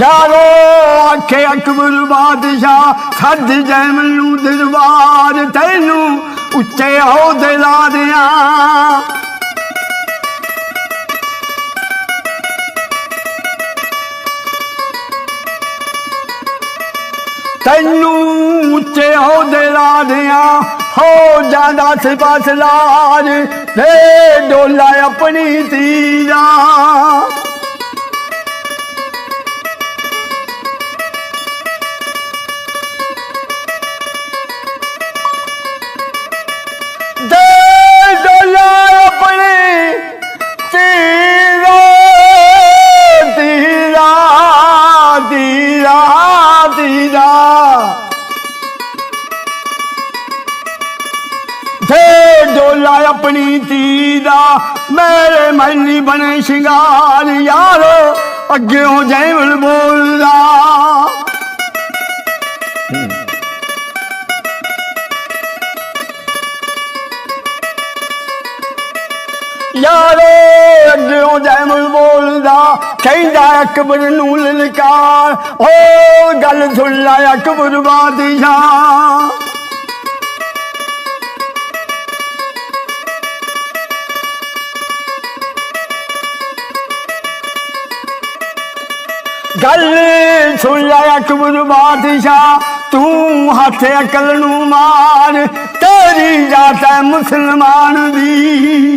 ਯਾਰੋ ਆਖੇ ਅਕਬਰ ਬਾਦਸ਼ਾਹ ਛੱਡ ਜੈ ਮੈਨੂੰ ਦਰਬਾਰ, ਤੈਨੂੰ ਉੱਚੇ ਅਹੁਦੇ ਲਾ ਦਿਆਂ। ਤੈਨੂੰ ਉੱਚੇ ਅਹੁਦੇ ਲਾ ਦਿਆਂ, ਹੋ ਜਾਂਦਾ ਸਿਪਾਸ ਲਾਜ ਤੇ ਡੋਲਾ ਆਪਣੀ ਤੀਰਾ ਦੇ ਡੋਲਾ ਆਪਣੀ ਤੀਰਾ ਮੇਰੇ ਮਹਿਲੀ ਬਣੇ ਸ਼ਿੰਗਾਰ ਯਾਰੋ, ਅੱਗਿਓਂ ਜੈਵਲ ਬੋਲਦਾ। ਯਾਰੋ, ਅੱਗਿਓਂ ਜੈਮਲ ਬੋਲਦਾ। ਕਹਿੰਦਾ, ਅਕਬਰ ਨੂੰ ਲਲਕਾਰ, ਓ ਗੱਲ ਸੁਣ ਲੈ ਅਕਬਰ ਬਾਦਸ਼ਾਹ। ਗੱਲ ਸੁਣ ਲੈ ਅਕਬਰ ਬਾਦਸ਼ਾਹ, ਤੂੰ ਹੱਥ ਅਕਲ ਨੂੰ ਮਾਰ ਤੇਰੀ ਜਾਤ ਹੈ ਮੁਸਲਮਾਨ ਦੀ।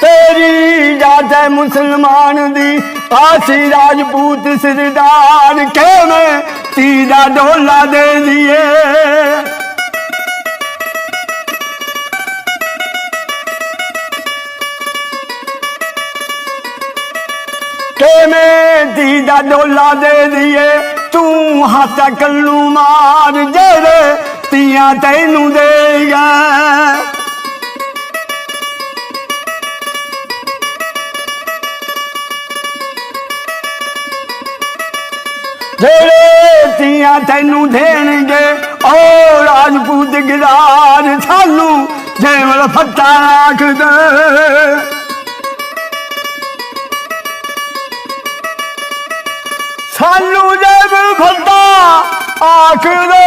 ਤੇਰੀ ਜਾਤ ਹੈ ਮੁਸਲਮਾਨ ਦੀ, ਆਸੀ ਰਾਜਪੂਤ ਸਰਦਾਰ ਕਿਵੇਂ ਤੀਰਾ ਡੋਲਾ ਦੇ ਦੀਏ? ਕਿਵੇਂ ਤੀ ਦਾ ਡੋਲਾ ਦੇ ਦੀਏ? ਤੂੰ ਹੱਥ ਕੱਲੂ ਮਾਰ ਜਿਹੜੇ ਤੀਆਂ ਤੈਨੂੰ ਦੇਗਾ ਜਿਹੜੇ ਤੀਆਂ ਤੈਨੂੰ ਦੇਣਗੇ ਓ ਰਾਜਪੂਤ ਗਿਰਾਰ ਸਾਨੂੰ ਜੇਵਲ ਫੱਟਾ ਰੱਖਦੇ ਸਾਨੂੰ ਜੇਵਲ ਫੱਟਾ ਆਖਦੇ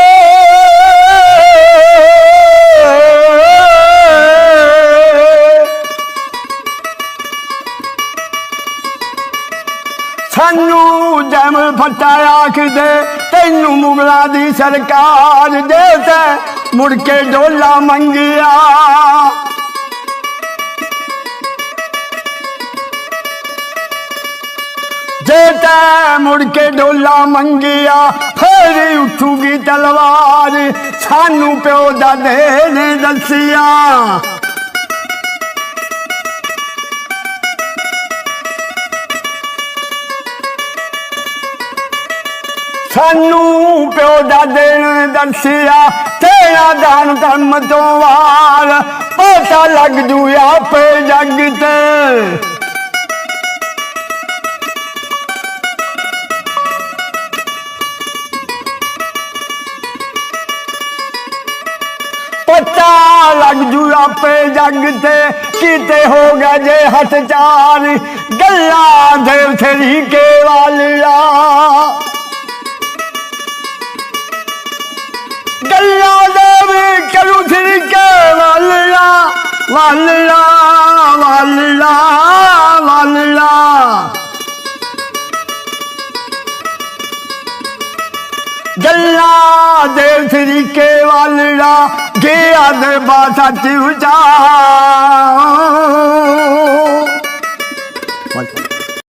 ਸਾਨੂੰ ਜਮ ਫਟਾ ਆਖਦੇ ਤੈਨੂੰ ਮੁਗਲਾ ਦੀ ਸਰਕਾਰ ਦੇ ਤੇ ਮੁੜ ਕੇ ਡੋਲਾ ਮੰਗਿਆ। ਜੇ ਤੈ ਮੁੜ ਕੇ ਡੋਲਾ ਮੰਗਿਆ, ਫੇਰ ਉੱਠੂਗੀ ਤਲਵਾਰ। ਸਾਨੂੰ ਪਿਓ ਦਾ ਦੇ ਨੇ ਦੱਸਿਆ। ਸਾਨੂੰ ਪਿਓ ਦਾ ਦੇਣ ਦੱਸਿਆ, ਤੇਰਾ ਦਾਨ ਧਰਮ ਤੋਂ ਵਾਰ। ਪਤਾ ਲੱਗ ਜੂ ਆਪੇ ਜਗ ਤੇ। ਪਤਾ ਲੱਗ ਜੂ ਆਪੇ ਜਗ ਤੇ। ਕਿਤੇ ਹੋ ਗਿਆ ਜੇ ਹੱਥ ਚਾਰ ਗੱਲਾਂ ਦੇ ਤਰੀਕੇ ਵਾਲਿਆ। ਗੱਲਾਂ ਦੇ ਵੀ ਕਰੂ ਤਰੀਕੇ ਵਾਲਿਆ ਵਾਲਿਆ ਵਾਲਿਆ ਵਾਲਿਆ। ਗੱਲਾਂ ਦੇ ਤਰੀਕੇ ਵਾਲਿਆ ਗਿਆ ਦੇ ਬਾਸਾ ਚ ਉਜਾ